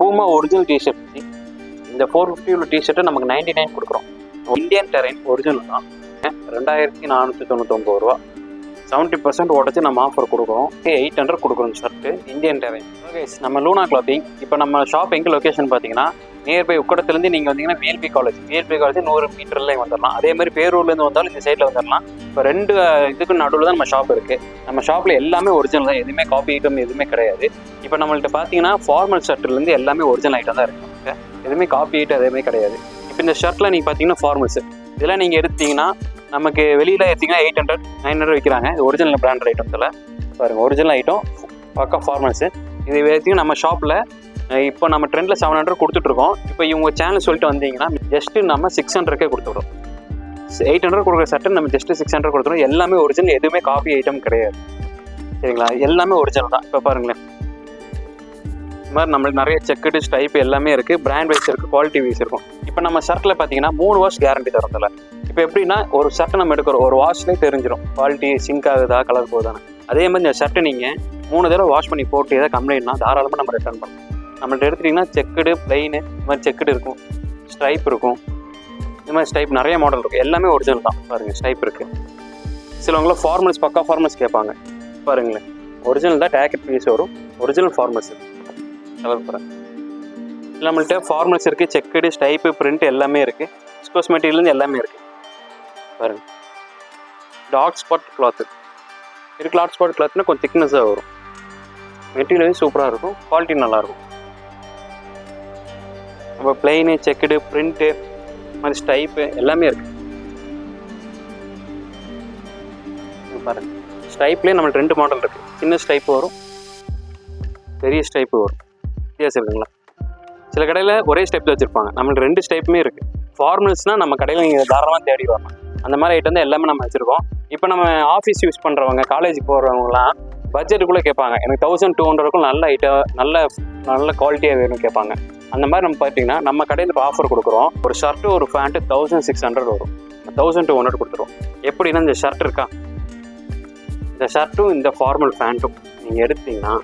பூமா original T-shirt இந்த four fifty உள்ள டிஷர்ட்டை நமக்கு நைன்டி நைன் கொடுக்குறோம். இந்தியன் டெரைன் ஒரிஜினல் தான். ரெண்டாயிரத்தி நானூற்றி தொண்ணூத்தொம்பது ரூபா. செவன்ட்டி பர்சன்ட் உடச்சி நம்ம ஆஃபர் கொடுக்குறோம். எயிட் ஹண்ட்ரட் கொடுக்குறோம் ஷர்ட்டு இந்தியன் டெரைன் நம்ம லூனா கிளாத்திங் இப்போ நம்ம ஷாப் எங்கே லொக்கேஷன் பார்த்தீங்கன்னா நியர்பை உக்கடத்துலேருந்து நீங்கள் வந்தீங்கன்னா விஎல்பி காலேஜ் விஎல்பி காலேஜ் நூறு மீட்டர்லேயும் வந்துடலாம் அதே மாதிரி பேரூர்லேருந்து வந்தாலும் இந்த சைடில் வந்துடலாம் இப்போ ரெண்டு இதுக்கு நடுவில் தான் நம்ம ஷாப் இருக்குது நம்ம ஷாப்பில் எல்லாமே ஒரிஜினல் தான். எதுவுமே காப்பி ஐட்டம் எதுவுமே கிடையாது. இப்போ நம்மள்ட்ட பார்த்தீங்கன்னா ஃபார்மல் ஷர்ட்லேருந்து எல்லாமே ஒரிஜினல் ஐட்டம் தான் இருக்குது எதுவுமே காப்பி ஐட்டம் எதுவுமே கிடையாது. இப்போ இந்த ஷர்ட்டில் நீங்கள் பார்த்தீங்கன்னா ஃபார்மல்ஸ் இதெல்லாம் நீங்கள் எடுத்தீங்கன்னா நமக்கு வெளியில் எடுத்தீங்கன்னா எயிட் ஹண்ட்ரட் நைன் ஹண்ட்ரட் விற்கிறாங்க இது ஒரிஜினல் பிராண்டட் ஐட்டம்ஸில் பாருங்கள் ஒரிஜினல் ஐட்டம் பக்கம் ஃபார்மல்ஸு இது எடுத்தீங்கன்னா நம்ம ஷாப்பில் இப்போ நம்ம ட்ரெண்டில் செவன் ஹண்ட்ரட் கொடுத்துட்ருக்கோம். இப்போ இவங்க சேனல் சொல்லிட்டு வந்தீங்கன்னா ஜஸ்ட்டு நம்ம சிக்ஸ் ஹண்ட்ரட்க்கே கொடுத்துட்றோம். எயிட் ஹண்ட்ரட் கொடுக்குற சட்டை நம்ம ஜஸ்ட் சிக்ஸ் ஹண்ட்ரட் கொடுத்துருவோம் எல்லாமே ஒரிஜினல் எதுவுமே காப்பி ஐட்டம் கிடையாது. சரிங்களா? எல்லாமே ஒரிஜினல் தான். இப்போ பாருங்களேன். இந்த மாதிரி நம்மளுக்கு நிறைய செக்குடு ஸ்டைப் எல்லாமே இருக்குது பிராண்ட் வைஸ் இருக்குது குவாலிட்டி வைஸ் இருக்கும். இப்போ நம்ம ஷர்ட்டில் பார்த்தீங்கன்னா மூணு வாஷ் கேரண்டி தரதில்ல இப்போ எப்படின்னா ஒரு ஷர்ட்டை நம்ம எடுக்கிறோம் ஒரு வாஷ்லேயே தெரிஞ்சிடும் குவாலிட்டி சிங்க் ஆகுதா கலர் போகுதான்னு. அதே மாதிரி இந்த ஷர்ட்டை நீங்கள் மூணு தடவை வாஷ் பண்ணி போட்டு ஏதாவது கம்ப்ளைண்ட்னா தாராளமாக நம்ம ரிட்டர்ன் பண்ணலாம். நம்மள்ட்ட எடுத்துட்டிங்கன்னா செக்குடு பிளெயின் இந்த மாதிரி செக்குடு இருக்கும். ஸ்ட்ரைப் இருக்கும். இந்த மாதிரி ஸ்டைப் நிறைய மாடல் இருக்கும் எல்லாமே ஒரிஜினல் தான். பாருங்கள் ஸ்டைப் இருக்குது சிலவங்களாம் ஃபார்மல்ஸ் பக்கா ஃபார்மல்ஸ் கேட்பாங்க. பாருங்களேன். ஒரிஜினல் தான் டேக்கெட் பீஸ் வரும். ஒரிஜினல் ஃபார்மல்ஸ் கலர் பாருங்க நம்மள்ட்ட ஃபார்மல்ஸ் இருக்குது செக்குடு ஸ்டைப்பு பிரிண்ட் எல்லாமே இருக்குது ஸ்கோஸ் மெட்டீரியல்லேருந்து எல்லாமே இருக்குது பாருங்க. டாக் ஸ்பாட் கிளாத்து இது கிளாத் ஸ்பாட் கிளாத்னா கொஞ்சம் திக்னஸாக வரும். மெட்டீரியல் சூப்பராக இருக்கும். குவாலிட்டி நல்லாயிருக்கும் இப்போ பிளெயின் செக்குடு பிரிண்ட்டு மாதிரி ஸ்டைப்பு எல்லாமே இருக்குது பாருங்கள் பாருங்க. ஸ்டைப்லேயே நம்மளுக்கு ரெண்டு மாடல் இருக்குது சின்ன ஸ்டைப் வரும் பெரிய ஸ்டைப்பு வரும். வித்தியாசம் இருக்குங்களா? சில கடையில் ஒரே ஸ்டைப் வச்சுருப்பாங்க. நம்மளுக்கு ரெண்டு ஸ்டைப்புமே இருக்குது ஃபார்மல்ஸ்னால் நம்ம கடையில் நீங்கள் தாராளமாக தேடி வரலாம். அந்த மாதிரி ஐட்டம் தான் எல்லாமே நம்ம வச்சுருக்கோம். இப்போ நம்ம ஆஃபீஸ் யூஸ் பண்ணுறவங்க காலேஜ் போகிறவங்களாம் பட்ஜெட்டுக்குள்ளே கேட்பாங்க. எனக்கு தௌசண்ட் டூ ஹண்ட்ரடுக்கும் நல்ல ஐட்டம் நல்ல நல்ல குவாலிட்டியாக வேணும்னு கேட்பாங்க. அந்த மாதிரி நம்ம பார்த்தீங்கன்னா நம்ம கடையில் இப்போ ஆஃபர் கொடுக்குறோம். ஒரு ஷர்ட்டு ஒரு ஃபேண்ட்டு தௌசண்ட் சிக்ஸ் ஹண்ட்ரட் வரும். தௌசண்ட் டூ ஹண்ட்ரட் கொடுத்துருவோம். எப்படின்னா இந்த ஷர்ட் இருக்கா? இந்த ஷர்ட்டும் இந்த ஃபார்மல் பேண்ட்டும் நீங்கள் எடுத்தீங்கன்னா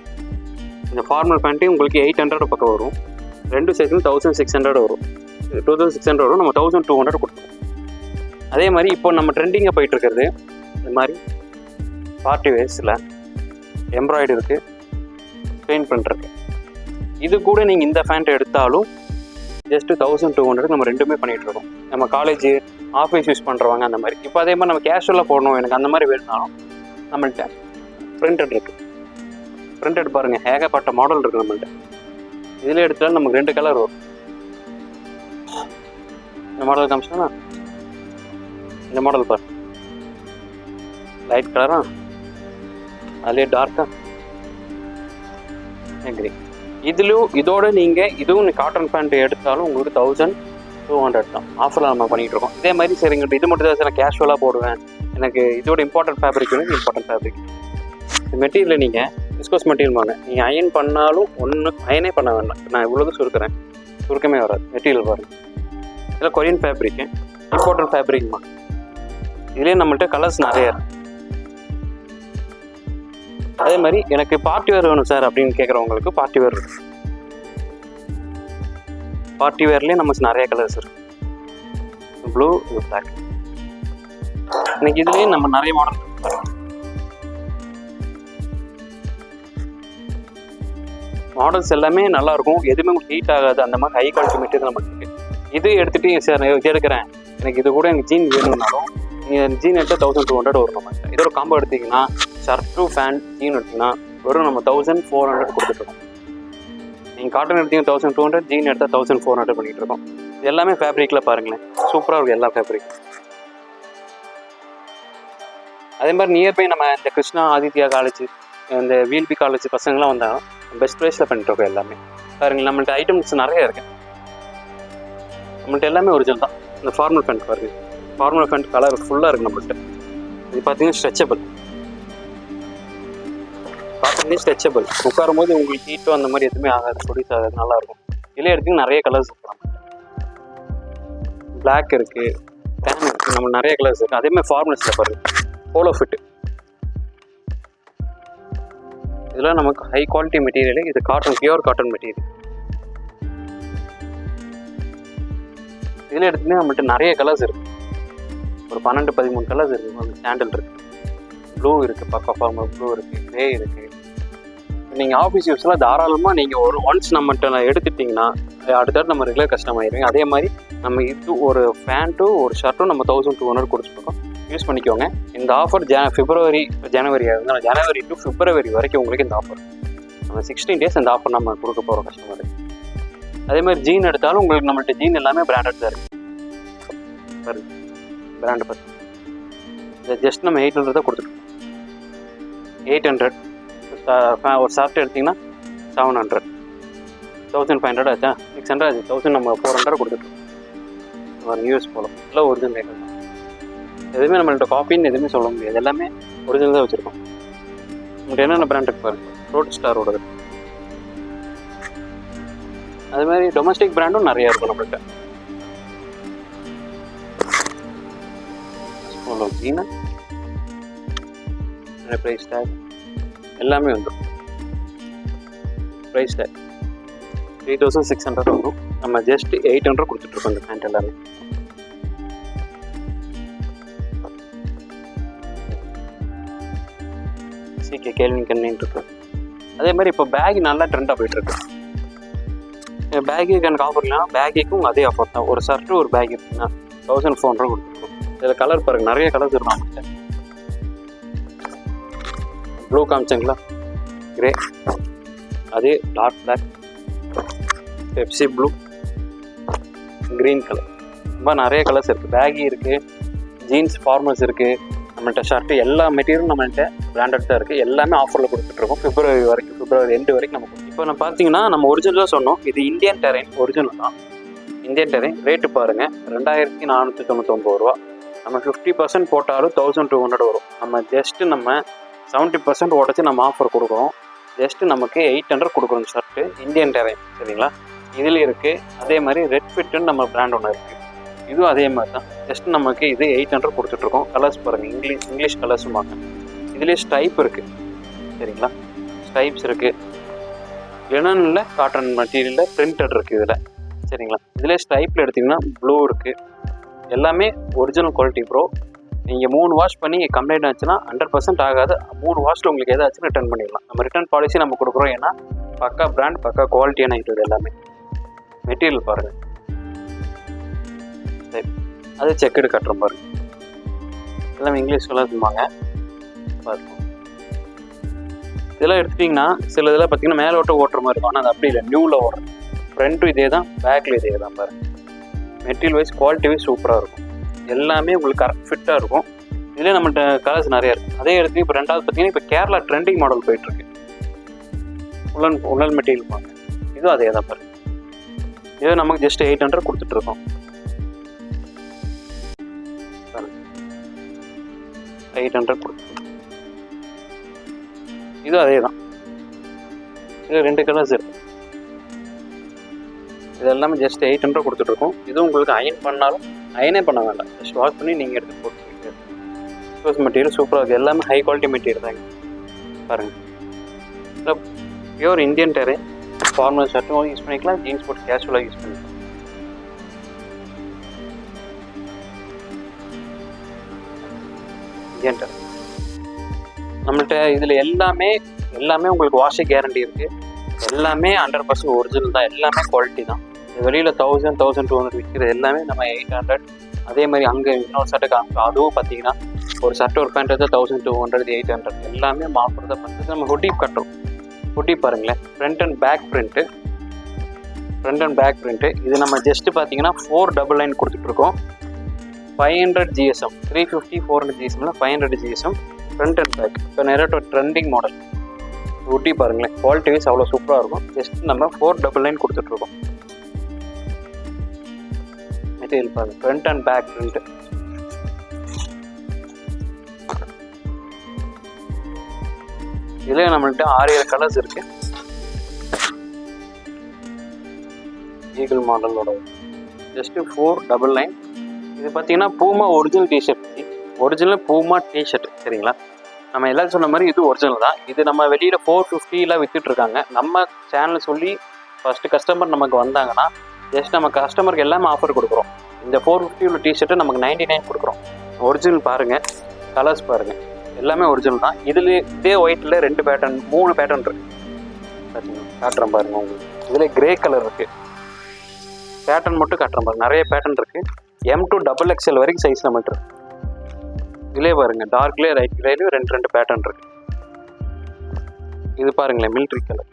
இந்த ஃபார்மல் பேண்ட்டையும் உங்களுக்கு எயிட் ஹண்ட்ரட் பக்கம் வரும். ரெண்டு சைஸ்லையும் தௌசண்ட் சிக்ஸ் ஹண்ட்ரட் வரும். டூ தௌசண்ட் சிக்ஸ் ஹண்ட்ரட் வரும். நம்ம தௌசண்ட் டூ ஹண்ட்ரட் கொடுத்துருவோம். அதே மாதிரி இப்போ நம்ம ட்ரெண்டிங்காக போயிட்டு இருக்கிறது இந்த மாதிரி பார்ட்டி வேஸில் எம்ப்ராய்டு இருக்குது பெயிண்ட் பண்ணுறது இது கூட நீங்கள் இந்த ஃபேண்ட் எடுத்தாலும் ஜஸ்ட் தௌசண்ட் டூ ஹண்ட்ரட் நம்ம ரெண்டுமே பண்ணிகிட்டு இருக்கோம். நம்ம காலேஜ் ஆஃபீஸ் யூஸ் பண்ணுறவங்க அந்த மாதிரி. இப்போ அதே மாதிரி நம்ம கேஷுவலாக போடணும். எனக்கு அந்த மாதிரி வேணும்னாலும் நம்மள்ட்ட பிரிண்டட் இருக்குது பிரிண்டட் பாருங்கள் ஏகப்பட்ட மாடல் இருக்குது நம்மள்கிட்ட இதில் எடுத்தாலும் நமக்கு ரெண்டு கலர் வரும். இந்த மாடல் காமிச்சோன்னா இந்த மாடல் பாரு லைட் கலரா அதுலேயே டார்க்கா எக்ரி இதுலையும் இதோட நீங்கள் இதுவும் காட்டன் பேண்ட் எடுத்தாலும் உங்களுக்கு தௌசண்ட் டூ ஹண்ட்ரட் தான். ஆஃபரில் நம்ம பண்ணிகிட்டு இருக்கோம். இதே மாதிரி சரி எங்கள்கிட்ட இது மட்டும் தான் நான் கேஷுவலாக போடுவேன். எனக்கு இதோட இம்பார்ட்டன்ட் ஃபேப்ரிக் வேணும் இம்பார்ட்டன்ட் ஃபேப்ரிக் இந்த மெட்டீரியல் நீங்கள் விஸ்கோஸ் மெட்டீரியல் வாங்க. நீங்கள் அயன் பண்ணாலும் ஒன்று அயனே பண்ண வேண்டாம். நான் இவ்வளோது சுருக்கிறேன். சுருக்கமே வராது. மெட்டீரியல் பாருங்க இதில் கொரியன் ஃபேப்ரிக்கு இம்பார்ட்டன்ட் ஃபேப்ரிக்மா இதுலேயே நம்மள்ட்ட கலர்ஸ் நிறையா இருக்கு. அதே மாதிரி எனக்கு பார்ட்டி வேர் வேணும் சார் அப்படின்னு கேட்குறவங்களுக்கு பார்ட்டி வேர் பார்ட்டி வேர்லேயே நம்ம நிறைய கலர்ஸ் இருக்கு. ப்ளூ பிளாக் எனக்கு இதுலேயே நம்ம நிறைய மாடல் மாடல்ஸ் எல்லாமே நல்லா இருக்கும். எதுவுமே உங்களுக்கு ஹீட் ஆகாது. அந்த மாதிரி ஹை குவாலிட்டி மெட்டீரியல் நமக்கு இருக்கு. இது எடுத்துட்டு சார் எடுக்கிறேன். எனக்கு இது கூட எனக்கு ஜீன் வேணும்னாலும் நீங்கள் ஜீன் எடுத்தால் தௌசண்ட் டூ ஹண்ட்ரட் வரும் நம்ம இதோட காம்போ எடுத்தீங்கன்னா ஷர்ட்டு ஃபேன் ஜீன் எடுத்தீங்கன்னா வெறும் நம்ம தௌசண்ட் ஃபோர் ஹண்ட்ரட் கொடுத்துட்ருக்கோம் நீங்கள் காட்டன் எடுத்தீங்க தௌசண்ட் டூ ஹண்ட்ரட் ஜீன் எடுத்தால் தௌசண்ட் ஃபோர் ஹண்ட்ரட் பண்ணிட்டு இருக்கோம் இது எல்லாமே ஃபேப்ரிக்கில் பாருங்களேன். சூப்பராக இருக்கும் எல்லா ஃபேப்ரிக் அதே மாதிரி நியர்பை நம்ம இந்த கிருஷ்ணா ஆதித்யா காலேஜ் இந்த விஎல்பி காலேஜ் பசங்களாம் வந்தால் பெஸ்ட் ப்ரைஸில் பண்ணிட்டுருக்கோம் எல்லாமே. பாருங்கள் நம்மள்ட்ட ஐட்டம்ஸ் நிறைய இருக்கு. நம்மள்ட்ட எல்லாமே ஒரிஜினல் தான். இந்த ஃபார்மல் பேண்ட் பாருங்கள் ஃபார்மல் பேண்ட் கலர் ஃபுல்லாக இருக்குது நம்மள்ட்ட. இது பார்த்தீங்கன்னா ஸ்ட்ரெச்சபிள் காட்டன்லேயே ஸ்ட்ரெச்சபிள் உட்காரும் போது உங்களுக்கு ஹீட்டோ அந்த மாதிரி எதுவுமே ஆகாது. ப்ரொடியூஸ் ஆகாது நல்லா இருக்கும் இதிலே எடுத்தீங்கன்னா நிறைய கலர்ஸ் இருக்கலாம் பிளாக் இருக்குது டேன் இருக்குது நம்ம நிறைய கலர்ஸ் இருக்குது அதே மாதிரி ஃபார்மல்ஸில் பாருங்க. போலோ ஃபிட் இதெல்லாம் நமக்கு ஹை குவாலிட்டி மெட்டீரியல் இது காட்டன் பியூர் காட்டன் மெட்டீரியல் இதில் எடுத்தீங்கன்னா நம்மள்ட்ட நிறைய கலர்ஸ் இருக்குது ஒரு பன்னெண்டு பதிமூணு கலர்ஸ் இருக்குது அந்த சாண்டில் இருக்குது ப்ளூ இருக்குது பக்கா ஃபார்மல் ப்ளூ இருக்குது க்ரே இருக்குது நீங்கள் ஆஃபீஸ் யூஸில் தாராளமாக நீங்கள் ஒரு ஒன்ஸ் நம்மகிட்ட எடுத்துட்டிங்கன்னா அடுத்தடுத்து நம்ம ரெகுலர் கஸ்டமர் ஆயிருவீங்க. அதே மாதிரி நம்ம இது ஒரு பேண்ட்டும் ஒரு ஷர்ட்டும் நம்ம தௌசண்ட் டூ ஹண்ட்ரட் கொடுத்துருக்கோம் யூஸ் பண்ணிக்கோங்க. இந்த ஆஃபர் ஜன பிப்ரவரி ஜனவரி ஆகுது. ஜனவரி டு பிப்ரவரி வரைக்கும் உங்களுக்கு இந்த ஆஃபர் நம்ம சிக்ஸ்டீன் டேஸ் இந்த ஆஃபர் நம்ம கொடுக்க போகிறோம் கஸ்டமருக்கு அதே மாதிரி ஜீன் எடுத்தாலும் உங்களுக்கு நம்மள்ட்ட ஜீன் எல்லாமே பிராண்டட் தான் இருக்குது பாருங்க. பிராண்டு பார்த்து ஜஸ்ட் நம்ம எயிட் ஹண்ட்ரட் தான் கொடுத்துருக்கோம். எயிட் ஹண்ட்ரட் ஒரு ஷர்ட் எடுத்திங்கன்னா seven hundred thousand five hundred ஆச்சா? சிக்ஸ் ஹண்ட்ரட் ஆச்சு தௌசண்ட் நம்ம ஃபோர் ஹண்ட்ரட் கொடுத்துருக்கோம் யூஎஸ் போகலாம் எல்லாம் ஒரிஜினல் ரேட் தான். எதுவுமே நம்மள்ட்ட காப்பின்னு எதுவுமே சொல்ல முடியாது. எல்லாமே ஒரிஜினல் தான் வச்சுருக்கோம். உங்கள்கிட்ட என்னென்ன பிராண்ட் இருக்கு பாருங்க. ரோட் ஸ்டாரோடது அது மாதிரி டொமஸ்டிக் பிராண்டும் நிறையா இருக்கும் நம்மள்கிட்ட போலோ ஜீனா ப்ரைஸ் டேக் எல்லாமே வந்துடும் price tag three thousand six hundred வரும். நம்ம ஜஸ்ட் எயிட் ஹண்ட்ரட் கொடுத்துட்ருக்கோம் இந்த பேண்ட் எல்லாமே. சிகே கேள்வி கண்ணின்னு இருக்கு. அதே மாதிரி இப்போ பேக் நல்லா ட்ரெண்டாக போயிட்டுருக்கு. பேக்கு எனக்கு ஆஃபர் இல்லைனா பேக்குக்கும் அதே ஆஃபர் தான். ஒரு ஷர்ட்டு ஒரு பேக் இருக்குன்னா தௌசண்ட் ஃபோர் ஹண்ட்ரட் கொடுத்துருக்கோம். இதில் கலர் பாருங்க நிறைய கலர்ஸ் இருக்கும் நம்மகிட்ட ப்ளூ காமிச்சிங்களா? கிரே அதே dark black Pepsi blue green colour ரொம்ப நிறைய கலர்ஸ் இருக்குது பேகி இருக்குது ஜீன்ஸ் ஃபார்மல்ஸ் இருக்குது நம்மள்கிட்ட ஷர்ட்டு எல்லா மெட்டீரியலும் நம்மள்கிட்ட பிராண்டட் தான் இருக்குது எல்லாமே ஆஃபரில் கொடுத்துட்ருக்கோம் பிப்ரவரி வரைக்கும் பிப்ரவரி எண்டு வரைக்கும் நம்ம இப்போ நம்ம பார்த்தீங்கன்னா நம்ம ஒரிஜினலாக சொன்னோம். இது இந்தியன் டெரைன் ஒரிஜினல் தான். இந்தியன் டெரைன் ரேட்டு பாருங்கள் ரெண்டாயிரத்தி நானூற்றி தொண்ணூத்தொம்பது ரூபா. நம்ம ஃபிஃப்டி பர்சன்ட் போட்டாலும் தௌசண்ட் டூ ஹண்ட்ரட் வரும். நம்ம ஜஸ்ட்டு நம்ம செவன்ட்டி பர்சன்ட் உடச்சி நம்ம ஆஃபர் கொடுக்குறோம். ஜஸ்ட்டு நமக்கு எயிட் ஹண்ட்ரட் கொடுக்குறோம் ஷர்ட்டு இந்தியன் டெரைன் சரிங்களா? இதில் இருக்குது அதே மாதிரி ரெட் ஃபிட்டுன்னு நம்ம பிராண்ட் ஒன்று இருக்குது இதுவும் அதே மாதிரி தான். ஜஸ்ட் நமக்கு இது எயிட் ஹண்ட்ரட் கொடுத்துட்ருக்கோம். கலர்ஸ் பாருங்கள் இங்கிலீஷ் இங்கிலீஷ் கலர்ஸும் பார்க்க இதுலேயே ஸ்டைப் இருக்குது சரிங்களா? ஸ்டைப்ஸ் இருக்குது லினனில் காட்டன் மெட்டீரியலில் பிரிண்டட் இருக்குது இதில். சரிங்களா? இதில் ஸ்டைப்பில் எடுத்திங்கன்னா ப்ளூ இருக்குது எல்லாமே ஒரிஜினல் குவாலிட்டி ப்ரோ நீங்கள் மூணு வாஷ் பண்ணி கம்ப்ளைண்ட் ஆச்சுன்னா ஹண்ட்ரட் பர்சன்ட் ஆகாது. மூணு வாஷில் உங்களுக்கு எதாச்சும் ரிட்டர்ன் பண்ணிடலாம். நம்ம ரிட்டர்ன் பாலிசி நம்ம கொடுக்குறோம். ஏன்னா பக்கா பிராண்ட் பக்கா குவாலிட்டியான ஐட்டம் எல்லாமே. மெட்டீரியல் பாருங்கள் சரி. அது செக்குடு கட்டுறோம் பாருங்க. எல்லாமே இங்கிலீஷ் சொல்லுவாங்க பார்ப்போம் இதெல்லாம் எடுத்துட்டிங்கன்னா சில இதெல்லாம் பார்த்தீங்கன்னா மேலே ஓட்ட ஓட்டுற மாதிரி இருக்கும். ஆனால் அது அப்படி இல்லை. நியூவில் ஓடுறது ஃப்ரண்ட்டும் இதே தான் பேக்கில் இதே தான் பாருங்க. மெட்டீரியல் வைஸ் குவாலிட்டி வைஸ் சூப்பராக இருக்கும். எல்லாமே உங்களுக்கு கரெக்ட் ஃபிட்டாக இருக்கும். இதில் நம்மகிட்ட கலர்ஸ் நிறையா இருக்குது அதே இடத்துல இப்போ ரெண்டாவது பார்த்தீங்கன்னா இப்போ கேரளா ட்ரெண்டிங் மாடல் போயிட்டுருக்கு. உலன் உலன் மெட்டீரியல் பாருங்க. இதுவும் அதே தான் பாருங்க. இது நமக்கு ஜஸ்ட் எயிட் ஹண்ட்ரட் கொடுத்துட்ருக்கோம் எயிட் ஹண்ட்ரட் கொடுத்து இதுவும் அதே தான். இது ரெண்டு கலர்ஸ் இருக்கு. இது எல்லாமே ஜஸ்ட் எயிட் ஹண்ட்ரட் கொடுத்துட்ருக்கோம். இது உங்களுக்கு அயன் பண்ணாலும் அயனே பண்ண வேண்டாம். ஜஸ்ட் வாஷ் பண்ணி நீங்கள் எடுத்து போட்டு யூஸ் மெட்டீரியல் சூப்பராக இருக்குது எல்லாமே ஹை குவாலிட்டி மெட்டீரியல் தாங்க. பாருங்கள் பியூர் இந்தியன் டேரே ஃபார்மல் ஷர்ட்டும் யூஸ் பண்ணிக்கலாம். ஜீன்ஸ் போட்டு கேஷுவலாக யூஸ் பண்ணிக்கலாம். இந்தியன் நம்மள்ட்ட இதில் எல்லாமே எல்லாமே உங்களுக்கு வாஷிங் கேரண்டி இருக்குது எல்லாமே ஹண்ட்ரட் பர்சன்ட் ஒரிஜினல் தான். எல்லாமே குவாலிட்டி தான். வெளியில் தௌசண்ட் தௌசண்ட் டூ ஹண்ட்ரட் விற்கிறது எல்லாமே நம்ம எயிட் ஹண்ட்ரட் அதே மாதிரி அங்கே இன்னொரு ஷர்ட்டு அங்கே அதுவும் பார்த்தீங்கன்னா ஒரு ஷர்ட் ஒரு பேண்ட் எடுத்தால் thousand two hundred eight hundred எல்லாமே ஆஃபர் பார்த்து நம்ம ஹுட்டி கட்டுறோம். ஹுட்டி பாருங்களேன். Front and back print front and back print இது நம்ம ஜஸ்ட் பார்த்தீங்கன்னா ஃபோர் டபுள் லைன் கொடுத்துட்ருக்கோம் five hundred GSM three fifty four hundred ஜிஎஸ்எம்ல five hundred GSM front and back இப்போ நிறைய ட்ரெண்டிங் மாடல் ஊட்டி பாருங்களேன். குவாலிட்டி வைஸ் அவ்வளோ சூப்பராக இருக்கும். ஜஸ்ட் நம்ம ஃபோர் டபுள் லைன் கொடுத்துட்ருக்கோம் மெட்டீரியல் பாருங்கள் ஃப்ரண்ட் அண்ட் பேக் பிரிண்ட் இதுலேயே நம்மள்கிட்ட ஆறு ஏழு கலர்ஸ் இருக்கு. ஈகிள் மாடலோட ஜஸ்ட் ஃபோர் டபுள் நைன் இது பார்த்தீங்கன்னா Puma original t-shirt original Puma t-shirt சரிங்களா? நம்ம எல்லாரும் சொன்ன மாதிரி இது ஒரிஜினல் தான். இது நம்ம வெளியில் ஃபோர் ஃபிஃப்டியில் விற்றுட்ருக்காங்க நம்ம சேனல் சொல்லி ஃபஸ்ட்டு கஸ்டமர் நமக்கு வந்தாங்கன்னா ஜஸ்ட் நம்ம கஸ்டமருக்கு எல்லாமே ஆஃபர் கொடுக்குறோம். இந்த ஃபோர் ஃபிஃப்டி உள்ள டிஷர்ட்டு நமக்கு நைன்டி நைன் கொடுக்குறோம். ஒரிஜினல் பாருங்கள் கலர்ஸ் பாருங்கள் எல்லாமே ஒரிஜினல் தான். இதில் இதே ஒயிட்டில் ரெண்டு பேட்டர்ன் மூணு பேட்டர்ன் இருக்குது காட்டுறேன் பாருங்கள் உங்களுக்கு. இதில் கிரே கலர் இருக்குது பேட்டர்ன் மட்டும் காட்டுறேன் பாருங்க. நிறைய பேட்டர்ன் இருக்குது எம் டு டபுள் எக்ஸ்எல் வரைக்கும் சைஸ் நம்மகிட்ட இருக்குது இதுலேயே பாருங்க டார்க்லேயே ரைட் கிரேலையும் ரெண்டு ரெண்டு பேட்டர்ன் இருக்கு. இது பாருங்களேன் மிலிட்ரி கலர்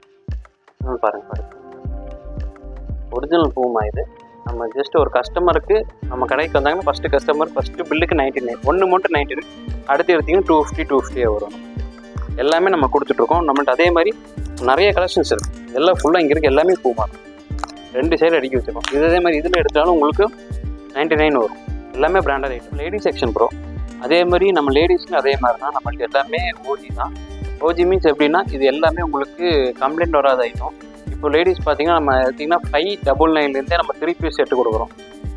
பாருங்க பாருங்கள் ஒரிஜினல் பூமா இது. நம்ம ஜஸ்ட் ஒரு கஸ்டமருக்கு நம்ம கடைக்கு வந்தாங்கன்னா ஃபஸ்ட்டு கஸ்டமர் ஃபஸ்ட்டு பில்லுக்கு நைன்டி நைன் ஒன்று மட்டும் நைன்டி நைன் அடுத்து எடுத்தீங்கன்னா டூ ஃபிஃப்டி டூ ஃபிஃப்டியாக வரும். எல்லாமே நம்ம கொடுத்துட்ருக்கோம். நம்மகிட்ட அதே மாதிரி நிறைய கலெக்ஷன்ஸ் இருக்குது எல்லாம் ஃபுல்லாக இங்கே இருக்குது எல்லாமே பூமா ரெண்டு சைடு அடிக்க வச்சிருக்கோம். இது அதே மாதிரி இதில் எடுத்தாலும் உங்களுக்கு நைன்டி நைன் வரும். எல்லாமே branded item lady section bro அதே மாதிரி நம்ம லேடிஸ்க்கும் அதே மாதிரி தான் நம்மளுக்கு எல்லாமே ஓஜி தான். ஓஜி மீன்ஸ் எப்படின்னா இது எல்லாமே உங்களுக்கு கம்ப்ளைண்ட் வராத ஐட்டம் இப்போ லேடிஸ் பார்த்தீங்கன்னா நம்ம பார்த்தீங்கன்னா ஃபைவ் டபுள் நைன்லேருந்தே நம்ம த்ரீ பீஸ் செட்டு கொடுக்குறோம்.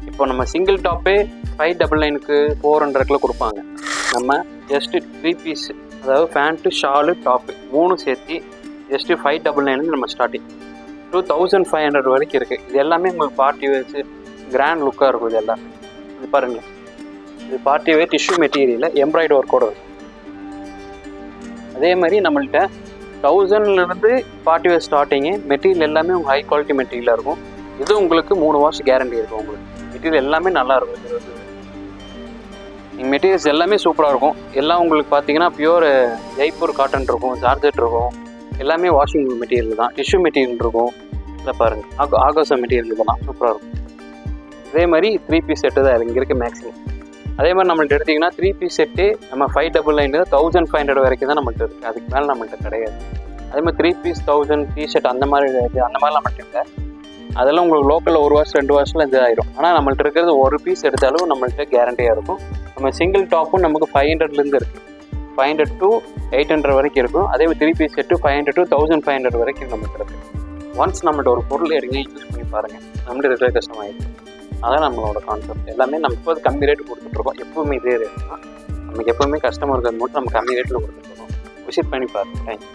இப்போ நம்ம சிங்கிள் டாப்பே ஃபைவ் டபுள் நைனுக்கு ஃபோர் ஹண்ட்ரட்ல கொடுப்பாங்க. நம்ம ஜஸ்ட்டு த்ரீ பீஸ் அதாவது பேண்ட்டு ஷாலு டாப்பு மூணு சேர்த்து ஜஸ்ட்டு ஃபைவ் டபுள் நைன்லேருந்து நம்ம starting two thousand five hundred வரைக்கும் இருக்குது இது எல்லாமே உங்களுக்கு பார்ட்டி வச்சு கிராண்ட் லுக்காக இருக்கும் இது எல்லாமே. இது பாருங்களேன். இது பார்ட்டி வேர் டிஷ்யூ மெட்டீரியலில் எம்ப்ராய்டு ஒர்க்கோடு இருக்கும் அதே மாதிரி நம்மள்கிட்ட தௌசண்ட்லேருந்து பார்ட்டி வேர் ஸ்டார்டிங்கு மெட்டீரியல் எல்லாமே உங்கள் ஹை குவாலிட்டி மெட்டீரியலாக இருக்கும். இது உங்களுக்கு மூணு வாஷ் கேரண்டி இருக்கும் உங்களுக்கு. மெட்டீரியல் எல்லாமே நல்லா இருக்கும். இது மெட்டீரியல்ஸ் எல்லாமே சூப்பராக இருக்கும். எல்லாம் உங்களுக்கு பார்த்தீங்கன்னா பியூர் ஜெய்ப்பூர் காட்டன் இருக்கும் ஜார்ஜெட் இருக்கும். எல்லாமே வாஷிங் மெட்டீரியல் தான். டிஷ்யூ மெட்டீரியல் இருக்கும். இல்லை பாருங்கள் ஆகோ ஆகோசா மெட்டீரியல் இதெல்லாம் சூப்பராக இருக்கும். அதே மாதிரி த்ரீ பீஸ் செட்டு தான். இங்கே இருக்குது மேக்ஸிமம் அதே மாதிரி நம்மள்ட்ட எடுத்திங்கன்னா த்ரீ பீஸ் செட்டு நம்ம ஃபைவ் டபுள் நைன்லேருந்து தௌசண்ட் ஃபைவ் ஹண்ட்ரட் வரைக்கும் தான் நம்மள்ட்ட இருக்குது அதுக்கு மேலே நம்மள்ட்ட கிடையாது. அதே மாதிரி த்ரீ பீஸ் தௌசண்ட் டிஷர்ட் அந்த மாதிரி இது அந்த மாதிரிலாம் நம்மள்ட்ட இல்லை. அதெல்லாம் உங்களுக்கு லோக்கலில் ஒரு வருஷம் ரெண்டு வருஷத்தில் இது ஆயிரும். ஆனால் நம்மள்ட்ட இருக்கிறது ஒரு பீஸ் எடுத்தாலும் நம்மள்ட்ட கேரண்டியாக இருக்கும். நம்ம சிங்கிள் டாப்பும் நமக்கு ஃபைவ் ஹண்ட்ரட்லேருந்து இருக்குது five hundred to eight hundred வரைக்கும் இருக்கும். அதே மாதிரி three piece set five hundred to thousand five hundred வரைக்கும் நம்மள்ட்ட இருக்குது ஒன்ஸ் நம்மள்ட்ட ஒரு பொருள் எடுங்க யூஸ் பண்ணி பாருங்கள் நம்மள்ட்ட இருக்கிற கஷ்டமாயிருக்கும் அதான் நம்மளோட கான்செப்ட் எல்லாமே நம்ம இப்போ கம்மி ரேட்டு கொடுத்துட்ருக்கோம் எப்பவுமே இதே ரேட் தான். நமக்கு எப்பவுமே கஸ்டமருக்கு மட்டும் நம்ம கம்மி ரேட்டில் கொடுத்துட்ருக்கோம் விசிட் பண்ணி பாருங்கள் தேங்க்யூ